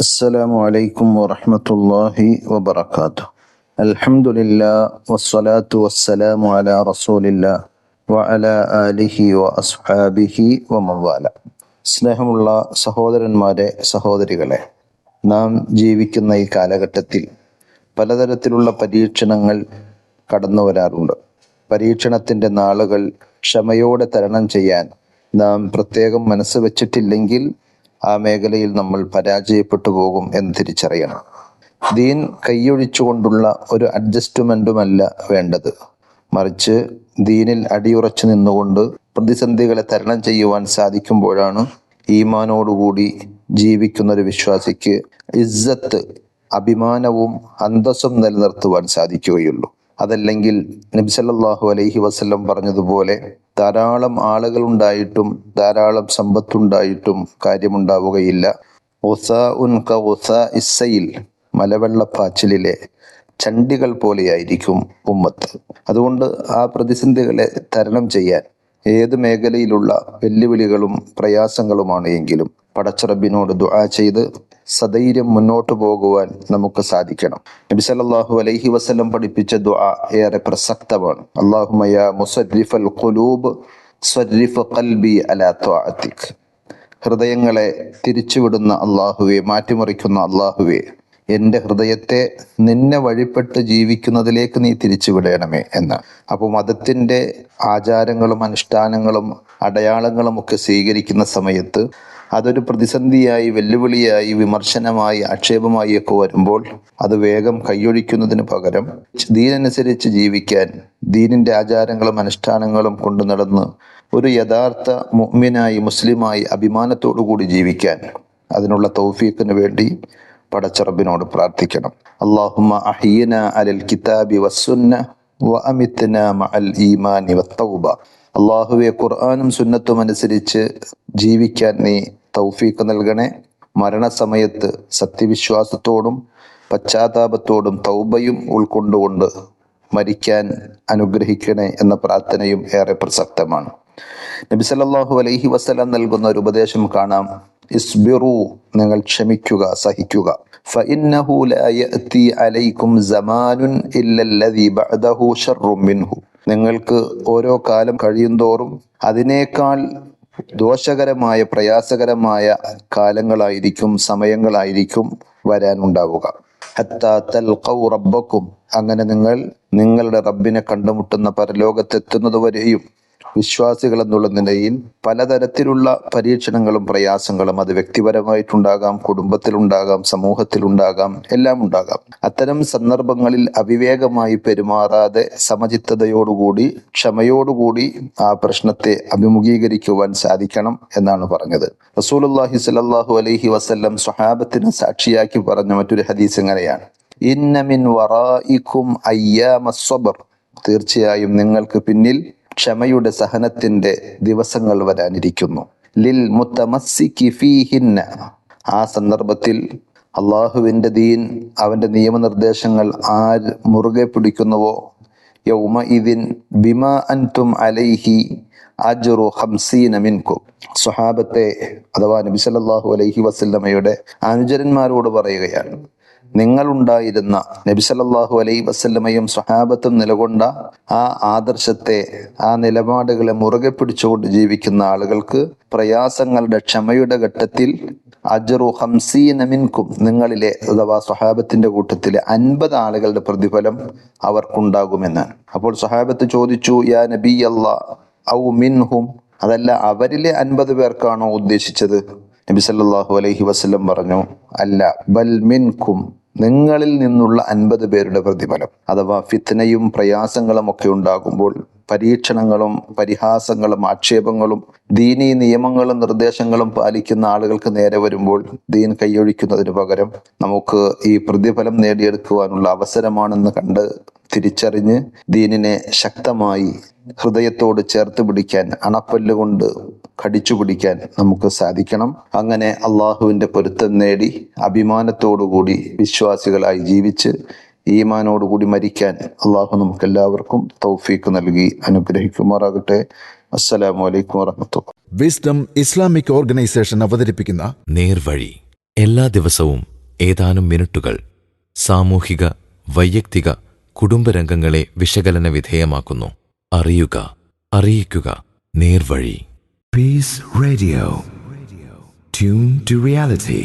السلام عليكم ورحمة الله وبركاته الحمد لله والصلاة والسلام على رسول الله وعلى آله وأصحابه ومن والاه സ്നേഹമുള്ള സഹോദരന്മാരെ സഹോദരികളെ നാം ജീവിക്കുന്ന ഈ കാലഘട്ടത്തിൽ പലതരത്തിലുള്ള പരീക്ഷണങ്ങൾ കടന്നു വരാറുണ്ട് പരീക്ഷണത്തിൻ്റെ നാളുകൾ ക്ഷമയോടെ തരണം ചെയ്യാൻ നാം പ്രത്യേകം മനസ്സ് വെച്ചിട്ടില്ലെങ്കിൽ ആ മേഖലയിൽ നമ്മൾ പരാജയപ്പെട്ടു പോകും എന്ന് തിരിച്ചറിയണം. ദീൻ കൈയൊഴിച്ചുകൊണ്ടുള്ള ഒരു അഡ്ജസ്റ്റ്മെന്റുമല്ല വേണ്ടത്. മറിച്ച് ദീനിൽ അടിയുറച്ചു നിന്നുകൊണ്ട് പ്രതിസന്ധികളെ തരണം ചെയ്യുവാൻ സാധിക്കുമ്പോഴാണ് ഈമാനോടുകൂടി ജീവിക്കുന്ന ഒരു വിശ്വാസിക്ക് ഇസ്സത്ത് അഭിമാനവും അന്തസ്സും നിലനിർത്തുവാൻ സാധിക്കുകയുള്ളൂ. അതല്ലെങ്കിൽ നബിസല്ലാഹു അലൈഹി വസ്ല്ലം പറഞ്ഞതുപോലെ ധാരാളം ആളുകൾ ഉണ്ടായിട്ടും ധാരാളം സമ്പത്തുണ്ടായിട്ടും കാര്യമുണ്ടാവുകയില്ല. ഒസ ഉൻ ക ഒസ മലവെള്ള മലവെള്ളപ്പാച്ചിലിലെ ചണ്ടികൾ പോലെയായിരിക്കും ഉമ്മത്ത്. അതുകൊണ്ട് ആ പ്രതിസന്ധികളെ തരണം ചെയ്യാൻ ഏത് മേഖലയിലുള്ള വെല്ലുവിളികളും പ്രയാസങ്ങളുമാണ് എങ്കിലും പടച്ചറബിനോട് ദുആ ചെയ്ത് സധൈര്യം മുന്നോട്ടു പോകുവാൻ നമുക്ക് സാധിക്കണം. നബി സല്ലല്ലാഹു അലൈഹി വസല്ലം പഠിപ്പിച്ച ദുആ ഏറെ പ്രസക്തമാണ്. സ്വരിഫ് ഖൽബി ഹൃദയങ്ങളെ തിരിച്ചുവിടുന്ന അള്ളാഹുവെ മാറ്റിമറിക്കുന്ന അള്ളാഹുവെ എന്റെ ഹൃദയത്തെ നിന്നെ വഴിപ്പെട്ട് ജീവിക്കുന്നതിലേക്ക് നീ തിരിച്ചുവിടണമേ എന്ന്. അപ്പോൾ മതത്തിന്റെ ആചാരങ്ങളും അനുഷ്ഠാനങ്ങളും അടയാളങ്ങളും ഒക്കെ സ്വീകരിക്കുന്ന സമയത്ത് അതൊരു പ്രതിസന്ധിയായി വെല്ലുവിളിയായി വിമർശനമായി ആക്ഷേപമായി ഒക്കെ വരുമ്പോൾ അത് വേഗം കൈയൊഴിക്കുന്നതിന് പകരം ദീനനുസരിച്ച് ജീവിക്കാൻ ദീനിന്റെ ആചാരങ്ങളും അനുഷ്ഠാനങ്ങളും കൊണ്ടു നടന്ന് ഒരു യഥാർത്ഥ മുഹ്മിനായി മുസ്ലിമായി അഭിമാനത്തോടു കൂടി ജീവിക്കാൻ അതിനുള്ള തൗഫീഖിന് വേണ്ടി പടച്ചറബിനോട് പ്രാർത്ഥിക്കണം. അള്ളാഹുമ അലൽ കിതാബി ഈമാനി വത്തൗബ അള്ളാഹുവെ ഖുർആാനും സുന്നത്തും അനുസരിച്ച് ജീവിക്കാൻ നീ തൗഫീഖ് നൽകണേ. മരണസമയത്ത് സത്യവിശ്വാസത്തോടും പശ്ചാത്താപത്തോടും തൗബയും ഉൾക്കൊണ്ടുകൊണ്ട് മരിക്കാൻ അനുഗ്രഹിക്കണേ എന്ന പ്രാർത്ഥനയും ഏറെ പ്രസക്തമാണ്. നബി സല്ലല്ലാഹു അലൈഹി വസ്ലാം നൽകുന്ന ഒരു ഉപദേശം കാണാം. ഇസ്ബിറു നിങ്ങൾ ക്ഷമിക്കുക സഹിക്കുക. ഫഇന്നഹു ലാ അലൈക്കും ബഅദഹു മിൻഹു. നിങ്ങൾക്ക് ഓരോ കാലം കഴിയുന്തോറും അതിനേക്കാൾ ദോഷകരമായ പ്രയാസകരമായ കാലങ്ങളായിരിക്കും സമയങ്ങളായിരിക്കും വരാനുണ്ടാവുക. റബ്ബക്കും അങ്ങനെ നിങ്ങൾ നിങ്ങളുടെ റബ്ബിനെ കണ്ടുമുട്ടുന്ന പരലോകത്തെത്തുന്നതുവരെയും വിശ്വാസികൾ എന്നുള്ള നിലയിൽ പലതരത്തിലുള്ള പരീക്ഷണങ്ങളും പ്രയാസങ്ങളും അത് വ്യക്തിപരമായിട്ടുണ്ടാകാം കുടുംബത്തിലുണ്ടാകാം സമൂഹത്തിലുണ്ടാകാം എല്ലാം ഉണ്ടാകാം. അത്തരം സന്ദർഭങ്ങളിൽ അവിവേകമായി പെരുമാറാതെ സമചിത്തതയോടുകൂടി ക്ഷമയോടുകൂടി ആ പ്രശ്നത്തെ അഭിമുഖീകരിക്കുവാൻ സാധിക്കണം എന്നാണ് പറഞ്ഞത്. റസൂലുല്ലാഹി സലാഹു അലൈഹി വസ്ല്ലം സ്വഹാബത്തിന് സാക്ഷിയാക്കി പറഞ്ഞ മറ്റൊരു ഹദീസ് എങ്ങനെയാണ് ഇന്നമിൻ വറായിക്കും അയ്യാമസ്വബർ തീർച്ചയായും നിങ്ങൾക്ക് പിന്നിൽ ക്ഷമയുടെ സഹനത്തിന്റെ ദിവസങ്ങൾ വരാനിരിക്കുന്നു. ലിൽ മുത്തമസ്സിക്കി ഫീഹിന്ന. ആ സന്ദർഭത്തിൽ അള്ളാഹുവിന്റെ ദീൻ അവന്റെ നിയമനിർദ്ദേശങ്ങൾ ആര് മുറുകെ പിടിക്കുന്നുവോ? യൗമ ഇതിൻ ബിമ അൻതും അലൈഹി അജുറു ഹംസീന മിൻകും. സ്വഹാബത്തെ അഥവാ നബി സല്ലല്ലാഹു അലൈഹി വസല്ലമയുടെ അനുചരന്മാരോട് പറയുകയാണ്. നിങ്ങളുണ്ടായിരുന്ന നബി സല്ലല്ലാഹു അലൈ വസല്ലമയും സ്വഹാബത്തും നിലകൊണ്ട ആ ആദർശത്തെ ആ നിലപാടുകളെ മുറുകെ പിടിച്ചുകൊണ്ട് ജീവിക്കുന്ന ആളുകൾക്ക് പ്രയാസങ്ങളുടെ ക്ഷമയുടെ ഘട്ടത്തിൽ അജറു ഹംസീനമിൻകും നിങ്ങളിലെ അഥവാ സ്വഹാബത്തിന്റെ കൂട്ടത്തിലെ അൻപത് ആളുകളുടെ പ്രതിഫലം അവർക്കുണ്ടാകുമെന്നാണ് അപ്പോൾ സ്വഹാബത്ത് ചോദിച്ചു യാ നബി അല്ലാ ഔ മിൻഹും? അതല്ല അവരിലെ അൻപത് പേർക്കാണോ ഉദ്ദേശിച്ചത്? നബി സല്ലല്ലാഹു അലൈഹി വസ്ലം പറഞ്ഞു അല്ല ബൽ മിൻകും. നിങ്ങളിൽ നിന്നുള്ള അൻപത് പേരുടെ പ്രതിഫലം അഥവാ ഫിത്നയും പ്രയാസങ്ങളും ഒക്കെ ഉണ്ടാകുമ്പോൾ പരീക്ഷണങ്ങളും പരിഹാസങ്ങളും ആക്ഷേപങ്ങളും ദീനീ നിയമങ്ങളും നിർദ്ദേശങ്ങളും പാലിക്കുന്ന ആളുകൾക്ക് നേരെ വരുമ്പോൾ ദീൻ കൈയൊഴിക്കുന്നതിന് പകരം നമുക്ക് ഈ പ്രതിഫലം നേടിയെടുക്കുവാനുള്ള അവസരമാണെന്ന് കണ്ട് തിരിച്ചറിഞ്ഞ് ദീനിനെ ശക്തമായി ഹൃദയത്തോട് ചേർത്ത് പിടിക്കാൻ അണപ്പല്ലുകൊണ്ട് കടിച്ചു പിടിക്കാൻ നമുക്ക് സാധിക്കണം. അങ്ങനെ അള്ളാഹുവിന്റെ പൊരുത്തം നേടി അഭിമാനത്തോടുകൂടി വിശ്വാസികളായി ജീവിച്ച് ഈമാനോടുകൂടി മരിക്കാൻ അള്ളാഹു നമുക്ക് എല്ലാവർക്കും തൗഫീക്ക് നൽകി അനുഗ്രഹിക്കുമാറാകട്ടെ. അസ്സലാമു അലൈക്കും വറഹമത്തുള്ള വിസ്ഡം ഇസ്ലാമിക് ഓർഗനൈസേഷൻ അവതരിപ്പിക്കുന്ന നേർവഴി. എല്ലാ ദിവസവും ഏതാനും മിനിറ്റുകൾ സാമൂഹിക വൈയക്തിക കുടുംബരംഗങ്ങളെ വിശകലന വിധേയമാക്കുന്നു. അറിയുക അറിയിക്കുക. നേർവഴി. Peace radio tune to reality.